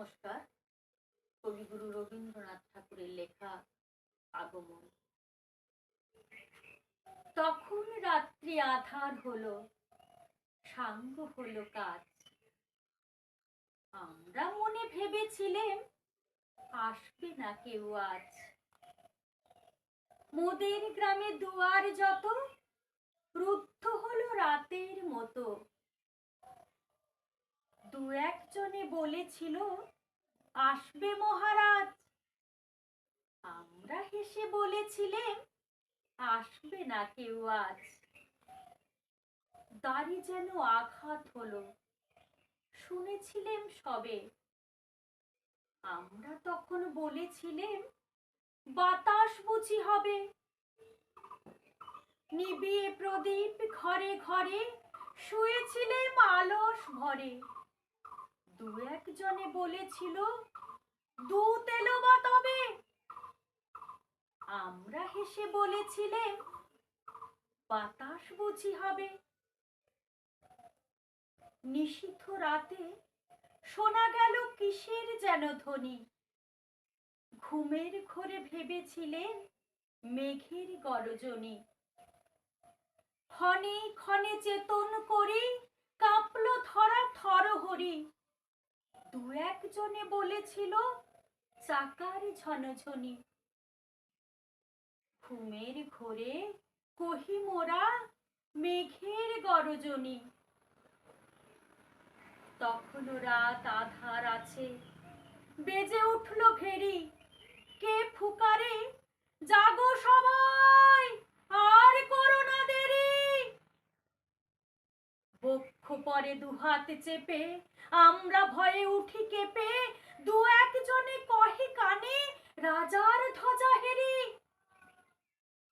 নমস্কার। কবিগুরু রবীন্দ্রনাথ ঠাকুরের লেখা আগমন। তখন রাত্রি আধার হলো, সাঙ্গ হলো কাজ। আমরা মনে ভেবেছিলেন আসবে না কেউ আজ। মোদের গ্রামে দুয়ার যত, রুদ্ধ হলো রাতের মতো দু একজনে বলেছিল, আসবে মহারাজ। আমরা হেসে বলেছিলেন আসবে না কেউ আজ। দাড়ি যেন আঘাত হলো। শুনেছিলেন সবে। আমরা তখন বলেছিলেন বাতাস বুঝি হবে। নিবিয়ে প্রদীপ ঘরে ঘরে শুয়েছিলেন আলস ভরে। দু একজনে বলেছিল এলো বা তবে? আমরা হেসে বলেছিলেন বাতাস বুঝি হবে। নিশীথ রাতে শোনা গেল কিসের যেন ধ্বনি। ঘুমের ঘোরে ভেবেছিলেন মেঘের গরজনী। ক্ষণে ক্ষণে চেতন করি একজনে বলেছিল, চাকার ঝনঝনি। ঘুমের ঘোরে কহি মোরা, মেঘের গরজনী। তখনও রাত আধার আছে, বেজে উঠল ভেরি কে ফুকারে? জাগো সবাই আর করো না দেরি বক্ষ পরে দুহাত চেপে, আমরা ভয়ে উঠি কেঁপে, দু একজনে কহে কানে, রাজার ধ্বজা হেরি।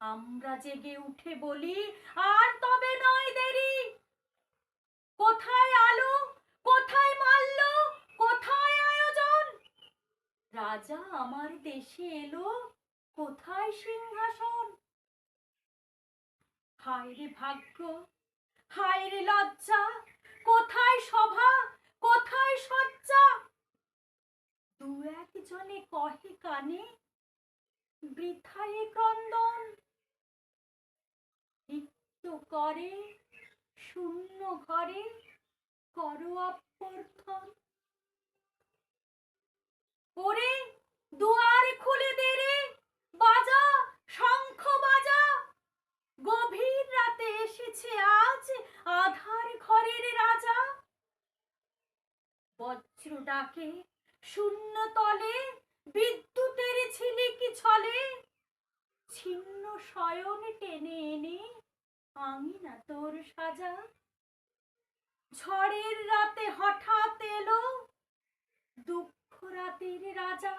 আমরা জেগে উঠে বলি, আর তবে নয় দেরি। কোথায় আলো? কোথায় মাল্য? কোথায় আয়োজন? রাজা আমার দেশে এলো, কোথায় সিংহাসন? হায় রে ভাগ্য হায় রে লজ্জা কোথায় সভা? কোথায় সজ্জা? দু একজনে কহে কানে বৃথায় ক্রন্দন রিক্ত করে শূন্য ঘরে করো অভ্যর্থন। ওরে দুয়ার খুলে দে রে বাজা শঙ্খ বাজা গভীর রাতে এসেছে আজ আধার ঘরের রাজা বজ্র ডাকে, শূন্য তলে বিদ্যুতের ছিলিকি ছলে। ছিন্ন শয়ন টেনে এনে আমি না তোর সাজা। ঝড়ের রাতে হঠাৎ এলো দুঃখ রাতের রাজা।